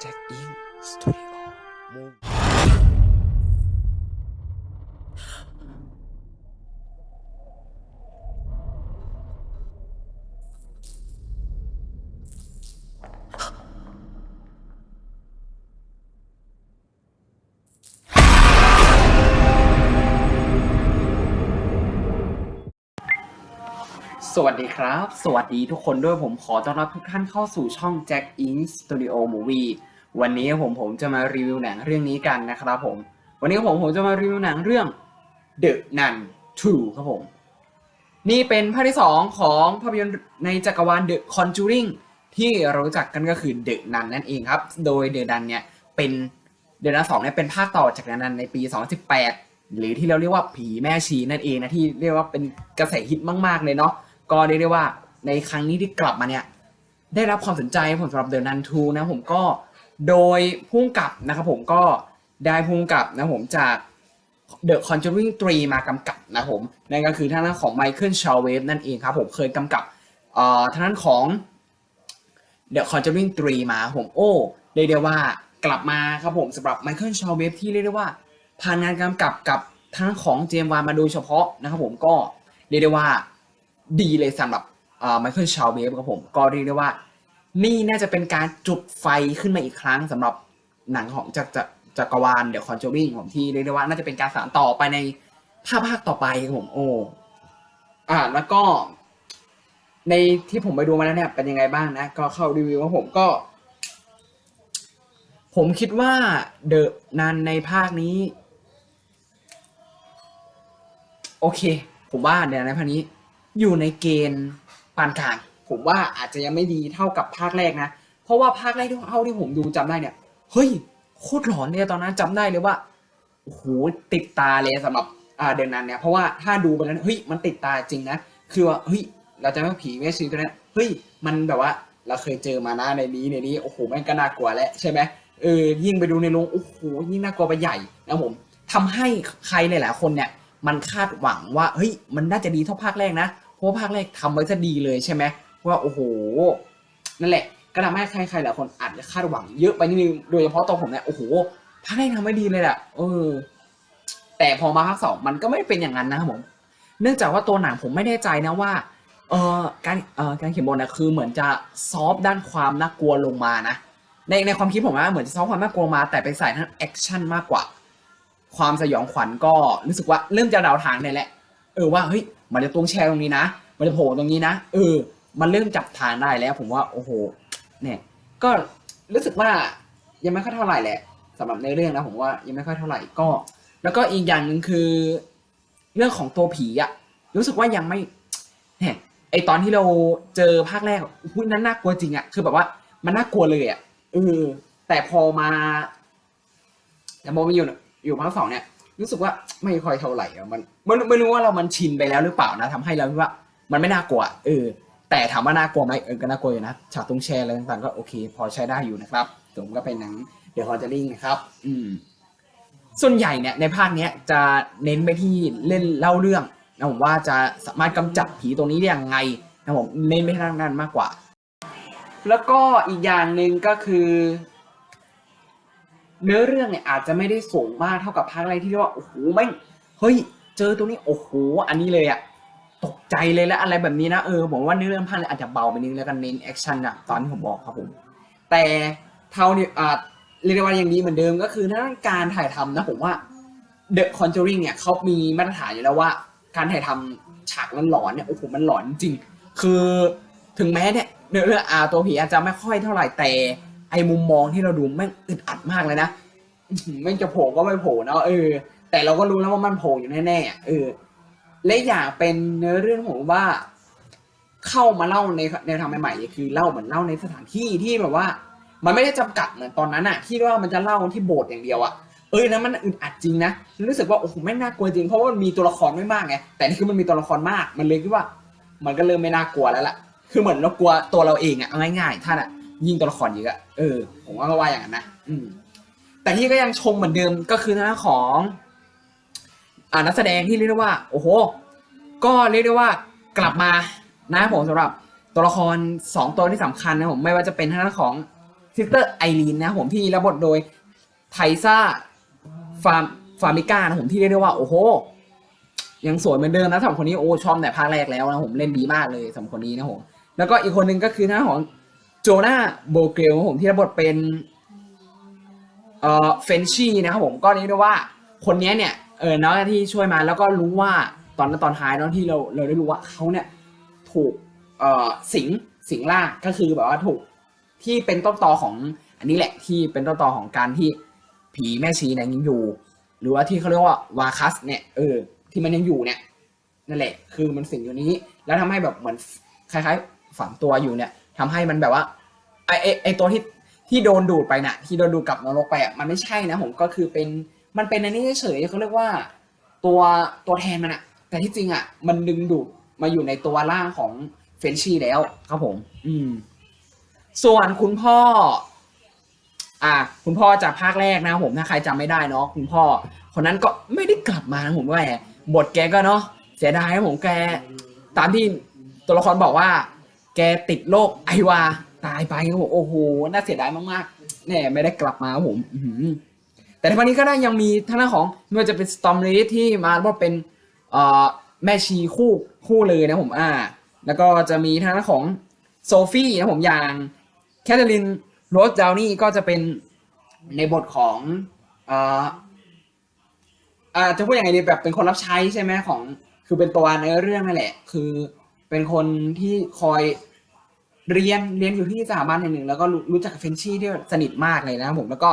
แจ็คอิงสตู สวัสดีครับ สวัสดีทุกคนด้วยผมขอต้อนรับทุกท่านเข้าสู่ช่อง Jack In Studio Movie วันนี้ผมผมจะมารีวิวหนังเรื่องนี้กันนะครับผม วันนี้ผมผมจะมารีวิวหนังเรื่อง The Nun 2 ครับผม นี่เป็นภาคที่ 2 ของภาพยนตร์ในจักรวาล The Conjuring ที่เรารู้จักกันก็คือ The Nun นั่นเองครับ โดย The Nun เนี่ยเป็น The Nun 2เนี่ยเป็นภาคต่อจาก The Nun ในปี 2018 หรือที่เราเรียกว่าผีแม่ชีนั่นเองนะที่เรียกว่าเป็นกระแสฮิตมาก ๆ เลยเนาะ ก็เรียกได้ว่าในครั้งนี้ที่กลับมาเนี่ย ได้รับความสนใจผมสำหรับเด e นันทูนะผมก็โดยพุ่งกับนะครับผมก็ได้พุ่งกับนะผมจาก The Conjuring 3 มากำกับนะผมนั่นก็คือทางด้านของ Michael s h a w e v นั่นเองครับผมเคยกำกับเอ่อทางด้านของ The Conjuring 3 มาผมโอ้เรียกได้ว่ากลับมาครับผมสำหรับ Michael s h a w e v ที่เรียกได้ว่าผ่านงานกำกับกับทางด้านของเจมวานมาโดยเฉพาะนะครับผมก็เรียกได้ว่า ดีเลยสำหรับไมเคิลชาวเวฟครับผม ก็เรียกได้ว่า นี่น่าจะเป็นการจุดไฟขึ้นมาอีกครั้งสำหรับหนังของจากจากจักรวาลเดอะคอนจูริงผมที่เรียกได้ว่าน่าจะเป็นการสานต่อไปในภาคภาคต่อไปครับผมโอ้อ่าแล้วก็ ในที่ผมไปดูมาแล้วเนี่ยเป็นยังไงบ้างนะ ก็เข้ารีวิวว่าผมก็ ผมคิดว่าเดอะนันในภาคนี้ โอเค ผมว่าเดี๋ยวในภาคนี้ อยู่ในเกณฑ์ปานกลางผมว่าอาจจะยังไม่ดีเท่ากับภาคแรกนะ เพราะว่าภาคแรกที่เท่าที่ผมดูจำได้เนี่ย เฮ้ย โคตรหลอนเลยตอนนั้นจำได้เลยว่าโอ้โหติดตาเลยสำหรับอ่าเดือนนั้นเนี่ย เพราะว่าถ้าดูไปแล้วเฮ้ยมันติดตาจริงนะ คือว่าเฮ้ยเราจะไม่ผีแม่ชีตัวเนี้ยเฮ้ยมันแบบว่าเราเคยเจอมาหนะในนี้ในนี้โอ้โหแม่งก็น่ากลัวแล้วใช่ไหมเออยิ่งไปดูในโรงโอ้โหยิ่งน่ากลัวไปใหญ่นะผมทำให้ใครหลายๆคนเนี่ยมันคาดหวังว่าเฮ้ยมันน่าจะดีเท่าภาคแรกนะ เพราะภาคแรกทำไว้ซะดีเลยใช่ไหมว่าโอ้โห นั่นแหละก็ทำให้ใครใครหลายคนอาจจะคาดหวังเยอะไปนิดนึงโดยเฉพาะตัวผมเนี่ยโอ้โหภาคแรกทำไม่ดีเลยแหละเออ แต่พอมาภาคสองมันก็ไม่เป็นอย่างนั้นนะครับผมเนื่องจากว่าตัวหนังผมไม่แน่ใจนะว่าเออการเออการเขียนบทนะคือเหมือนจะซอฟด้านความน่ากลัวลงมานะในในความคิดผมนะเหมือนจะซอฟความน่ากลัวมา แต่ไปใส่ทั้งแอคชั่นมากกว่า ความสยองขวัญก็รู้สึกว่าเริ่มจะเดาทางเลยแหละ เออว่าเฮ้ย มันจะตรงแชร์ตรงนี้นะ มันจะโผล่ตรงนี้นะเออ มันเริ่มจับทางได้แล้ว ผมว่าโอ้โห เนี่ย ก็รู้สึกว่ายังไม่ค่อยเท่าไหร่แหละสำหรับในเรื่องนะผมว่ายังไม่ค่อยเท่าไหร่ก็ แล้วก็อีกอย่างหนึ่งคือ เรื่องของตัวผีอะรู้สึกว่ายังไม่เนี่ยไอตอนที่เราเจอภาคแรกหุ้ยนั้นน่ากลัวจริงอะคือแบบว่ามันน่ากลัวเลยอะเออแต่พอมาแต่พอมาอยู่อยู่ภาคสองเนี่ย รู้สึกว่าไม่ค่อยเท่าไหร่อะมันไม่ไม่รู้ว่าเรามันชินไปแล้วหรือเปล่านะทำให้เราคิดว่ามันไม่น่ากลัวเออแต่ถามว่าน่ากลัวไหมเออก็น่ากลัวอยู่นะฉากตรงแชร์อะไรต่างๆก็โอเค พอใช้ได้อยู่นะครับสมก็เป็นหนังเดอะฮอร์จริงนะครับ อืม ส่วนใหญ่เนี่ยในภาคเนี้ยจะเน้นไปที่เล่นเล่าเรื่องนะผมว่าจะสามารถกำจัดผีตรงนี้ได้ยังไงนะผมเน้นไปทางนั้นมากกว่า แล้วก็อีกอย่างหนึ่งก็คือ เนื้อเรื่องเนี่ยอาจจะไม่ได้สูงมากเท่ากับภาคแรกที่เรียกว่าโอ้โหแม่งเฮ้ย เจอตัวนี้โอ้โหอันนี้เลยอะตกใจเลยแล้วอะไรแบบนี้นะเออผมว่าเนื้อเรื่องภาคอาจจะเบาไปนิดแล้วกันเน้นแอคชั่นอะตอนที่ผมบอกครับผมแต่เท่านี้อ่าเรียกว่ายังดีเหมือนเดิมก็คือถ้าการถ่ายทำนะผมว่า The Conjuring เนี่ยเขามีมาตรฐานอยู่แล้วว่า การถ่ายทำฉากหลอนเนี่ยโอ้โหมันหลอนจริง คือถึงแม้เนี่ยเนื้อเรื่องอาตัวผีอาจจะไม่ค่อยเท่าไหร่แต่ ไอ้มุมมองที่เราดูแม่งอึดอัดมากเลยนะแม่งจะโผล่ก็ไม่โผล่เนาะเออ แต่เราก็รู้แล้วว่ามันโผล่อยู่แน่ๆเออและอย่างเป็นเนื้อเรื่องผมว่า เข้ามาเล่าในในทางใหม่ๆคือเล่าเหมือนเล่าในสถานที่ที่แบบว่า มันไม่ได้จำกัดเหมือนตอนนั้นอะที่ว่ามันจะเล่าที่โบสถ์อย่างเดียวอะเอ้ยนะมันอึดอัดจริงนะรู้สึกว่าโอ้โหไม่น่ากลัวจริงเพราะว่ามันมีตัวละครไม่มากไงแต่นี่คือมันมีตัวละครมาก มันเลยคิดว่า มันก็เริ่มไม่น่ากลัวแล้วล่ะ คือเหมือนเรากลัวตัวเราเองอะง่ายๆท่านอะ ยิ่งตัวละครเยอะอะเออ ผมว่าก็ว่าอย่างนั้นนะอืม แต่ที่ก็ยังชมเหมือนเดิมก็คือหน้าของ อ่านักแสดงที่เรียกได้ว่า โอ้โห ก็เรียกได้ว่ากลับมานะผมสำหรับตัวละครสองตัวที่สำคัญนะผมไม่ว่าจะเป็นทางด้านของซิสเตอร์ไอรีนนะผมที่รับบทโดยไทซ่าฟาร์มฟาร์มิก้านะผมที่เรียกได้ว่า โอ้โห ยังสวยเหมือนเดิมนะสำหรับคนนี้โอ้ชอบแต่ภาคแรกแล้วนะผมเล่นดีมากเลยสำหรับคนนี้นะผมแล้วก็อีกคนหนึ่งก็คือหน้าของ จนาโบเกลผมที่รับบทเป็นเอ่อเฟนชี่นะครับผมก็เรียกได้ว่าคนนี้เนี่ยเออน้องที่ช่วยมาแล้วก็รู้ว่าตอนตอนท้ายเนาะที่เราเราได้รู้ว่าเขาเนี่ยถูกเอ่อสิงสิงล่าก็คือแบบว่าถูกที่เป็นต้นตอของอันนี้แหละที่เป็นต้นตอของการที่ผีแม่ชีเนี่ยยังอยู่ หรือว่าที่เขาเรียกว่าวาคัสเนี่ยเออที่มันยังอยู่เนี่ยนั่นแหละคือมันสิงอยู่นี้ แล้วทำให้แบบเหมือนคล้ายๆฝังตัวอยู่เนี่ยทำให้มันแบบว่า ไอไอไอตัวที่ที่โดนดูดไปน่ะ ที่โดนดูดกลับนรกไปอะมันไม่ใช่นะผมก็คือเป็นมันเป็นอันนี้เฉยๆเขาเรียกว่าตัวตัวแทนมันอะแต่ที่จริงอะมันดึงดูดมาอยู่ในตัวร่างของเฟรนชี่แล้วครับผม อืม ส่วนคุณพ่อ อ่า คุณพ่อจากภาคแรกนะครับผมถ้าใครจำไม่ได้เนาะคุณพ่อ คนนั้นก็ไม่ได้กลับมานะผมว่าแหมบทแกก็เนาะเสียดายนะผมแก ตามที่ตัวละครบอกว่า แกติดโรคไอวา ตายไปครับผมโอ้โห น่าเสียดายมากๆแน่ไม่ได้กลับมาครับผมแต่ในวันนี้ก็ได้ยังมีทางด้านของไม่ว่าจะเป็นสตอมรีที่มาว่าเป็นแม่ชีคู่คู่เลยนะผมอ่า แล้วก็จะมีทางด้านของโซฟี่นะผมอย่างแคทเธอรีนโรสดาวนี่ก็จะเป็นในบทของอ่ออ่าจะพูดยังไงดีแบบเป็นคนรับใช้ใช่ไหมของ คือเป็นตัวในเรื่องนั่นแหละ คือเป็นคนที่คอย เรียนเรียนอยู่ที่สถาบันแห่งหนึ่ง แล้วก็รู้จักเฟนชี่ที่สนิทมากเลยนะครับผมแล้วก็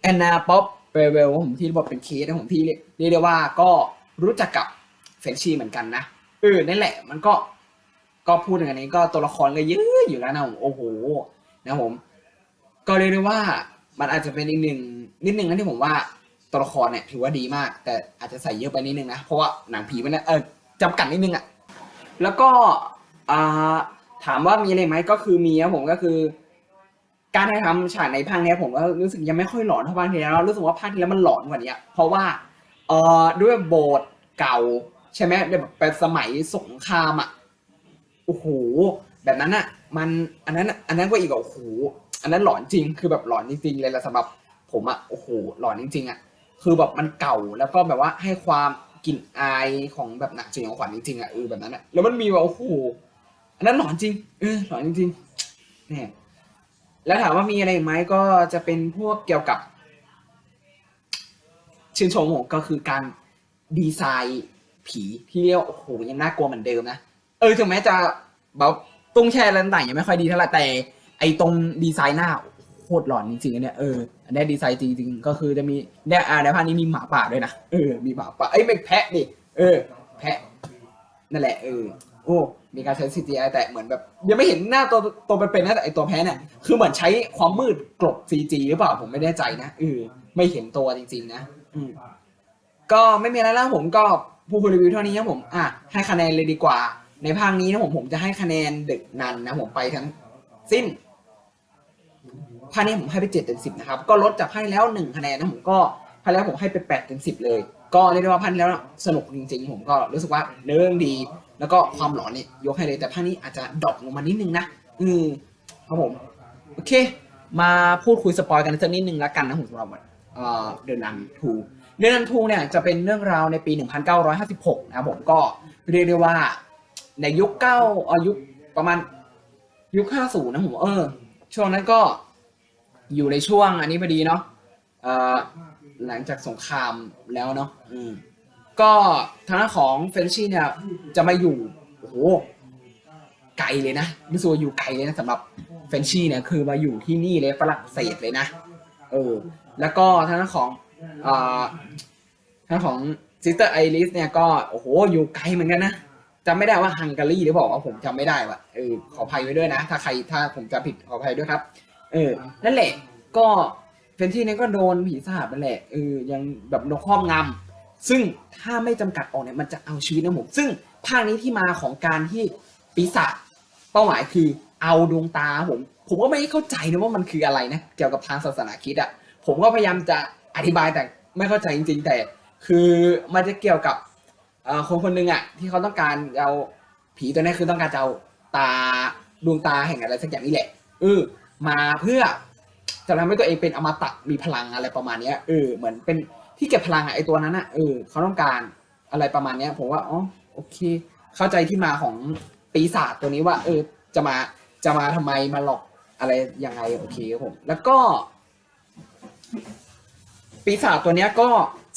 แอนนาป๊อปเปเวลผมที่บทเป็นเคสนะผมที่เรียกเรียกได้ว่าก็รู้จักกับเฟนชี่เหมือนกันนะเออนั่นแหละ มันก็ก็พูดอย่างนี้ก็ตัวละครก็เยอะอยู่แล้วนะผมโอ้โหนะผม ก็เรียกได้ว่ามันอาจจะเป็นอีกหนึ่งนิดนึงนะที่ผมว่าตัวละครเนี่ยถือว่าดีมาก แต่อาจจะใส่เยอะไปนิดนึงนะเพราะว่าหนังผีมันเนี่ยเออจำกัดนิดนึงอะแล้วก็อ่า ถามว่ามีอะไรไหมก็คือมีครับผมก็คือ การถ่ายทำฉากในภาคเนี้ยผมก็รู้สึกยังไม่ค่อยหลอนเท่าภาคที่แล้วรู้สึกว่าภาคที่แล้วมันหลอนกว่านี้เพราะว่าเอ่อด้วยโบสถ์เก่า ใช่ไหมแบบเป็นสมัยสงครามอะโอ้โหแบบนั้นอะ มันอันนั้นอันนั้นก็อีกอะโอ้โหอันนั้นหลอนจริงคือแบบหลอนจริงๆเลยแหละสำหรับผมอะโอ้โหหลอนจริงๆอะคือแบบมันเก่าแล้วก็แบบว่าให้ความกลิ่นอายของแบบหนังสยองขวัญจริงๆอะเออแบบนั้นอะแล้วมันมีแบบโอ้โห อันนั้นหลอนจริง เออหลอนจริงๆเนี่ยแล้วถามว่ามีอะไรอีกไหมก็จะเป็นพวกเกี่ยวกับ ชื่นชมผมก็คือการดีไซน์ผีที่เรียกโอ้โหยังน่ากลัวเหมือนเดิมนะเออถึงแม้จะแบบตุ้งแช่อะไรต่างๆยังไม่ค่อยดีเท่าไหร่แต่ ไอตรงดีไซน์หน้าโคตรหลอนจริงๆอันเนี่ยเอออันนี้ดีไซน์จริงๆก็คือจะมีเนี่ยอ่าในภาคนี้มีหมาป่าด้วยนะเออมีหมาป่าเอ้ยไม่แพะดิเออ แพะนั่นแหละเออ โอ้มีการใช้ CGI แต่เหมือนแบบ ยังไม่เห็นหน้าตัวตัวเป็นๆนะแต่ไอตัวแพ้เนี่ยคือเหมือนใช้ความมืดกลบ CG หรือเปล่าผมไม่แน่ใจนะเออไม่เห็นตัวจริง ๆ นะอืมก็ไม่มีอะไรแล้วผมก็ผู้คุรีวิวเท่านี้ครับผมอะให้คะแนนเลยดีกว่า ในภาคนี้นะผมผมจะให้คะแนนดึกนันนะผมไปทั้งสิ้นภาคนี้ผมให้ไปเจ็ดเต็มสิบนะครับก็ลดจากภาคแล้วหนึ่งคะแนนนะผมก็ภาคแล้วผมให้ไปแปดเต็มสิบเลย ก็เรียกได้ว่าภาคแล้วสนุกจริง ๆ ผมก็รู้สึกว่าเนื้อเรื่องดี แล้วก็ความหลอนเนี่ยยกให้เลยแต่ภาคนี้อาจจะดรอปลงมานิดนึงนะอืมครับผมโอเค มาพูดคุยสปอยกันสักนิดนึงล้วกันนะผมสำหรับเดือนนันทูเดือนนันทูเนี่ยจะเป็นเรื่องราวในปี 1956 นะครับผมก็เรียกได้ว่าในยุคเก้าอ่อยุประมาณยุค 50 นะผมเออ ช่วงนั้นก็อยู่ในช่วงอันนี้พอดีเนาะหลังจากสงครามแล้วเนาะอืม ก็ทางด้านของเฟนชี่เนี่ยจะมาอยู่โอ้โหไกลเลยนะรู้สึกว่าอยู่ไกลเลยนะสำหรับเฟนชี่เนี่ยคือมาอยู่ที่นี่เลยฝรั่งเศสเลยนะเออแล้วก็ทางด้านของอ่าทางด้านของซิสเตอร์ไอริสเนี่ยก็โอ้โหอยู่ไกลเหมือนกันนะจำไม่ได้ว่าฮังการีหรือเปล่าว่าผมจำไม่ได้ว่ะเออขออภัยไว้ด้วยนะ ถ้าใครถ้าผมจะผิดขออภัยด้วยครับ เออ นั่นแหละก็เฟนชี่เนี่ยก็โดนผีสาบนั่นแหละเออยังแบบโดนครอบงำ ซึ่งถ้าไม่จำกัดออกเนี่ยมันจะเอาชีวิตนะผมซึ่งภาคนี้ที่มาของการที่ปีศาจเป้าหมายคือเอาดวงตาผม ผมก็ไม่เข้าใจนะว่ามันคืออะไรนะเกี่ยวกับทางศาสนาคิดอะ่ะผมก็พยายามจะอธิบายแต่ไม่เข้าใจจริง ๆ แต่คือมันจะเกี่ยวกับคนคนหนึ่งอะ่ะที่เขาต้องการเอาผีตัวนี้คือต้องการจะเอาตาดวงตาแห่งอะไรสักอย่างนี่แหละเออมาเพื่อจะทำให้ตัวเองเป็นอมตะมีพลังอะไรประมาณเนี้ยเออเหมือนเป็น ที่เก็บพลังอะไอตัวนั้นอะเออเขาต้องการอะไรประมาณเนี้ย ผมว่าอ๋อโอเค เข้าใจที่มาของปีศาจตัวนี้ว่า เออ จะมาจะมาทำไมมาหลอกอะไรยังไงโอเคครับผม แล้วก็ ปีศาจตัวเนี้ยก็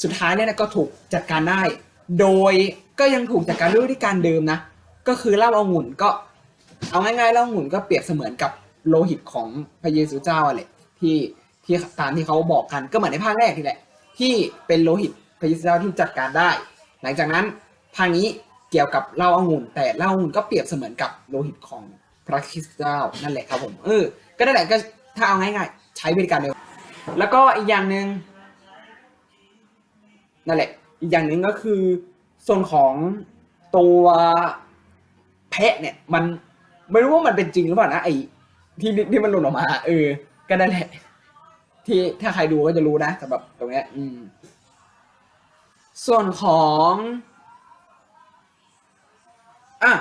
สุดท้ายเนี่ยนะก็ถูกจัดการได้ โดยก็ยังถูกจัดการด้วยวิธีการเดิมนะก็คือเล้าเองุ่นก็ เอาง่ายๆเล้าองุ่นก็เปรียบเสมือนกับโลหิตของพระเยซูเจ้าอะแหละที่ที่ตามที่เขาบอกกันก็เหมือนในภาคแรกนี่แหละ ที่เป็นโลหิตพระเยซูเจ้าที่จัดการได้ หลังจากนั้นภาคนี้เกี่ยวกับเหล้าองุ่นแต่เหล้าองุ่นก็เปรียบเสมือนกับโลหิตของพระคริสต์เจ้านั่นแหละครับผมเออก็นั่นแหละก็ถ้าเอาง่ายๆ ใช้บริการเดียวแล้วก็อีกอย่างหนึ่งนั่นแหละ อีกอย่างหนึ่งก็คือส่วนของตัวแพะเนี่ย มันไม่รู้ว่ามันเป็นจริงหรือเปล่านะไอ้ที่ที่มันหลุดออกมา เออ ก็นั่นแหละ ที่ถ้าใครดูก็จะรู้นะสำหรับตรงเนี้ย อืม ส่วนของอะ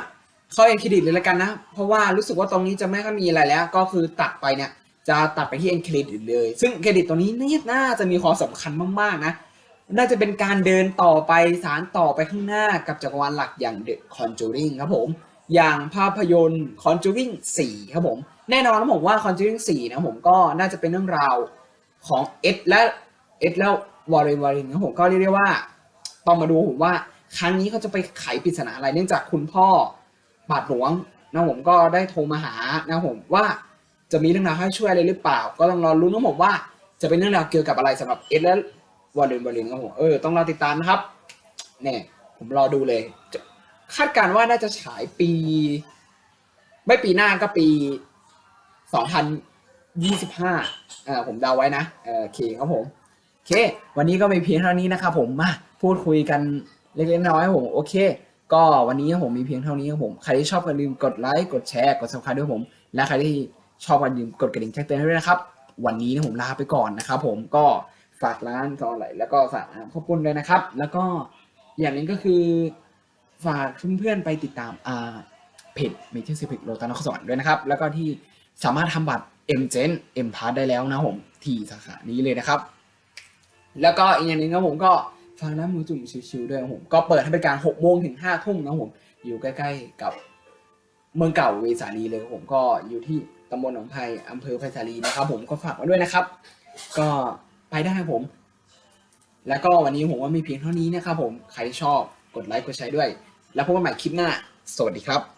เขาเอ็นเครดิตเลยละกันนะ เพราะว่ารู้สึกว่าตรงนี้จะไม่ค่อยมีอะไรแล้ว ก็คือตัดไปเนี่ย จะตัดไปที่เอ็นเครดิตเลย ซึ่งเครดิตตัวนี้นี่น่าจะมีความสำคัญมากๆนะ น่าจะเป็นการเดินต่อไปสารต่อไปข้างหน้ากับจักรวาลหลักอย่าง The Conjuring ครับผม อย่างภาพยนตร์ Conjuring 4 ครับผม แน่นอนนะผมว่า Conjuring 4 นะผมก็น่าจะเป็นเรื่องราว ของเอ็ดและเอ็ดแล้ววอร์เรนวอร์เรนครับผมก็เรียกได้ว่าต้องมาดูผมว่าครั้งนี้เขาจะไปไขปริศนาอะไรเนื่องจากคุณพ่อบาทหลวงนะผมก็ได้โทรมาหานะผมว่าจะมีเรื่องราวให้ช่วยอะไรหรือเปล่า ก็ต้องรอรุ้นนะผมว่าจะเป็นเรื่องราวเกี่ยวกับอะไรสำหรับเอ็ดและวอลเลนวอลเลนครับผมเออต้องรอติดตามนะครับเนี่ยผมรอดูเลยคาดการณ์ว่าน่าจะฉายปี ไม่ปีหน้าก็ปีสองพัน ยี่สิบห้าอ่าผมเดาไว้นะเออโอเคครับผมโอเค วันนี้ก็มีเพียงเท่านี้นะครับผมมาพูดคุยกันเล็กๆน้อยๆผมโอเค ก็วันนี้ผมมีเพียงเท่านี้ครับผมใครที่ชอบก็อย่าลืมกดไลค์กดแชร์กด subscribe ด้วยผม และใครที่ชอบก็อย่าลืมกดกระดิ่งแจ้งเตือนด้วยนะครับ วันนี้นะผมลาไปก่อนนะครับผมก็ฝากร้านทองไหลแล้วก็ฝากข้าวปุ้นด้วยนะครับ แล้วก็อย่างหนึงก็คือฝากเพื่อนๆไปติดตามอ่าเพจเมจิสิพิกโลตันนครสวรรค์ด้วยนะครับ แล้วก็ที่สามารถทำบัตร M g e n M Pass ได้แล้วนะผมที่สาขานี้เลยนะครับ แล้วก็อีกอย่างหนึ่งครับผมก็ฟังร้านหมูจุ่มชิวๆด้วยผมก็เปิดให้บริการ6โมงถึง5ทุ่มนะผมอยู่ใกล้ๆกับเมืองเก่าเวสาลีเลยผมก็อยู่ที่ตำบลหนองไผ่อำเภอไผ่สาลีนะครับ ผมก็ฝากไว้ด้วยนะครับ ก็ไปได้ครับผม แล้วก็วันนี้ผมว่ามีเพียงเท่านี้นะครับผมใครชอบกดไลค์กดแชร์ด้วย แล้วพบกันใหม่คลิปหน้า สวัสดีครับ